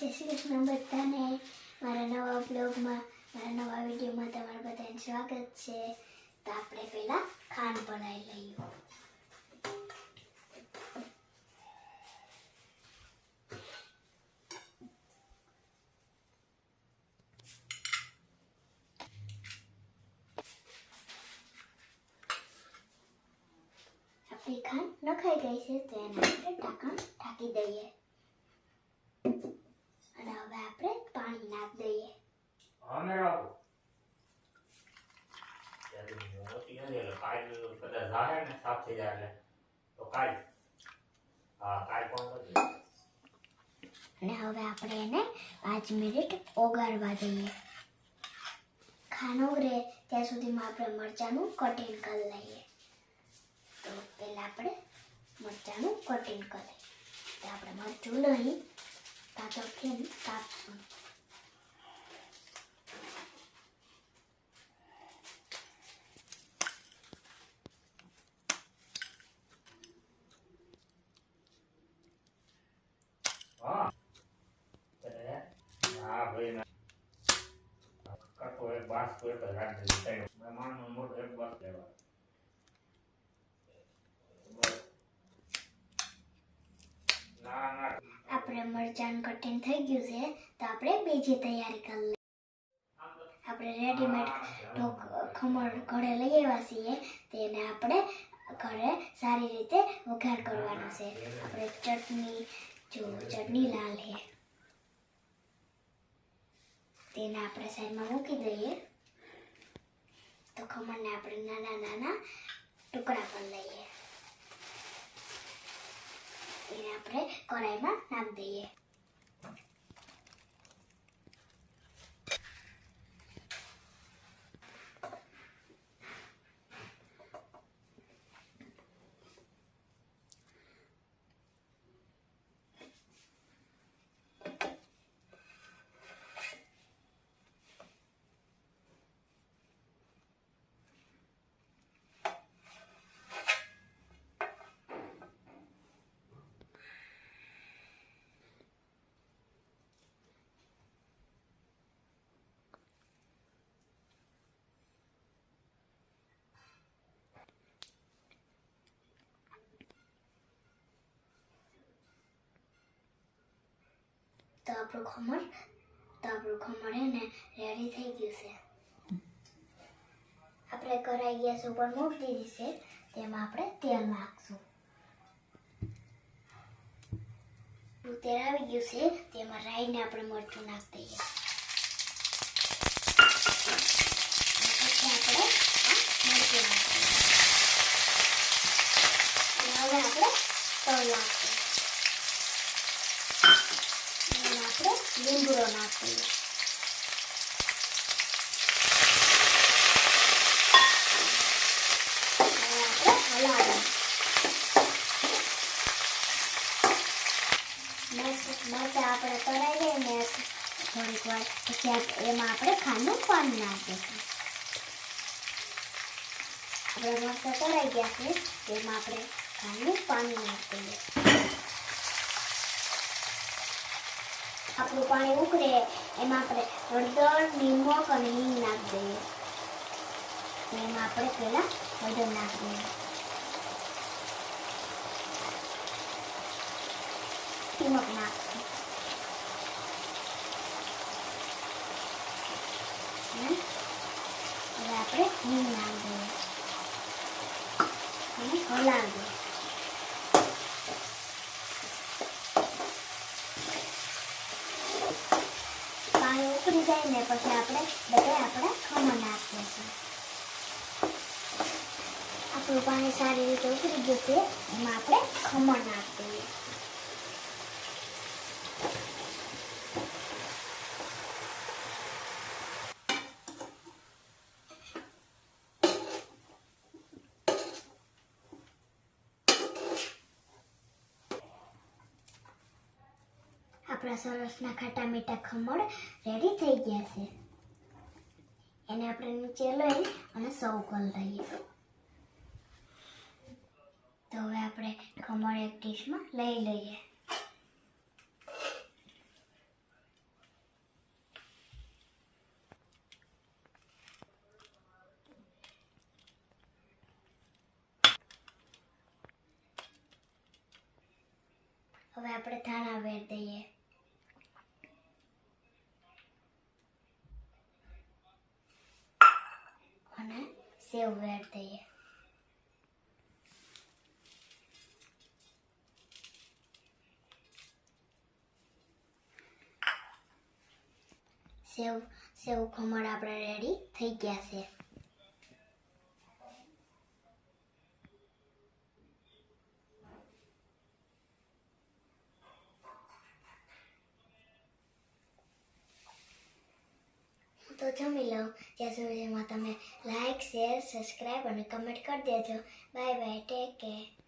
જય શ્રી કૃષ્ણ બધાને મારા નવા બ્લોગમાં મારા નવા વિડીયોમાં તમારું બધાને સ્વાગત છે. તો આપણે પહેલા ખાંડ બનાવી લઈએ. આપણી ખાંડ નખાઈ ગઈ છે, તો એના આપણે ઢાંકણ ઢાંકી દઈએ અને હવે આપણે પાણી નાખી દઈએ. અમે રાખો. ત્યારે મોટી નથી એટલે કાલ કદાચ જાહે ને સાફ થઈ જાય એટલે તો કાલ હા કાલ પણ અને હવે આપણે એને પાંચ મિનિટ ઓગાળવા દઈએ. ખાનો ઓગળે ત્યાં સુધીમાં આપણે મરચાંનું કટિંગ કરી લઈએ. તો પહેલાં આપણે મરચાંનું કટિંગ કરીએ. આપણે મરચું નહીં કાતો કેમ કાપશું હા એટલે હા ભાઈ ના કાકો એક બાસ કોઈ તો રાખી દીધી મહેમાનનો મોટો એક બાસ લેવા. આપણે મરચાં કટિંગ થઈ ગયું છે તો આપણે બીજી તૈયારી કરી લઈએ. આપણે રેડીમેડ ઢોક ખમણ ઘરે લઈ આવ્યા છીએ તેને આપણે ઘરે સારી રીતે વઘાર કરવાનો છે. આપણે ચટણી જો ચટણી લાલ છે. તેને આપણે સાઈડમાં મૂકી દઈએ. તો ખમણને આપણે નાના નાના ટુકડા કરી લઈએ. એને આપણે કઢાઈમાં નાખી દઈએ. તો આપણું ખમણ તો આપણું ખમણ હે ને રેડી થઈ ગયું છે. આપણે કરાઈ ગેસ ઉપર મૂકી દીધી તેમાં આપણે તેલ નાખશું. તેલ આવી ગયું છે, તેમાં રાઈને આપણે મરચું નાખી દઈએ. આપણે મરચું નાખીએ હવે આપણે તલ નાખીએ અને આપણે લીમડો નાખીએ આપણે તળાઈ જાય ને થોડીક વાર પછી એમાં આપણે ખાંડનું પાણી નાખીશું. આપણે મસ્ત તળાઈ ગયા છે તેમાં આપણે ખાંડનું પાણી નાખી દઈએ આપણું પાણી ઉકળે, એમાં આપણે હળદર, નિમક અને હિંગ નાખી દઈએ. એમાં આપણે પહેલાં હળદર નાખી દઈએ. નિમક નાખશું. હવે આપણે હિંગ નાખી દઈએ. અને હલાવી પાણી ઉકળી જાય પછી આપણે બધા આપણે ખમણ નાખીશું આપણું પાણી સારી રીતે ઉકળી ગયું છે, એમાં આપણે ખમણ નાખી આપણા સરસના ખાટા મીઠા ખમણ રેડી થઈ ગયા છે. એને આપણે નીચે લઈ અને સૌ કોલ લઈએ. તો હવે આપણે ખમણ એક ડીશમાં લઈ લઈએ. હવે આપણે ધાણા વેર દઈએ. અને સેવ વેર દઈએ સેવ સેવ ખમણ આપણે રેડી થઈ ગયા છે જમી લઉં ત્યાં સુધીમાં તમે લાઈક શેર સબસ્ક્રાઈબ અને કમેન્ટ કરી દેજો. Bye bye take care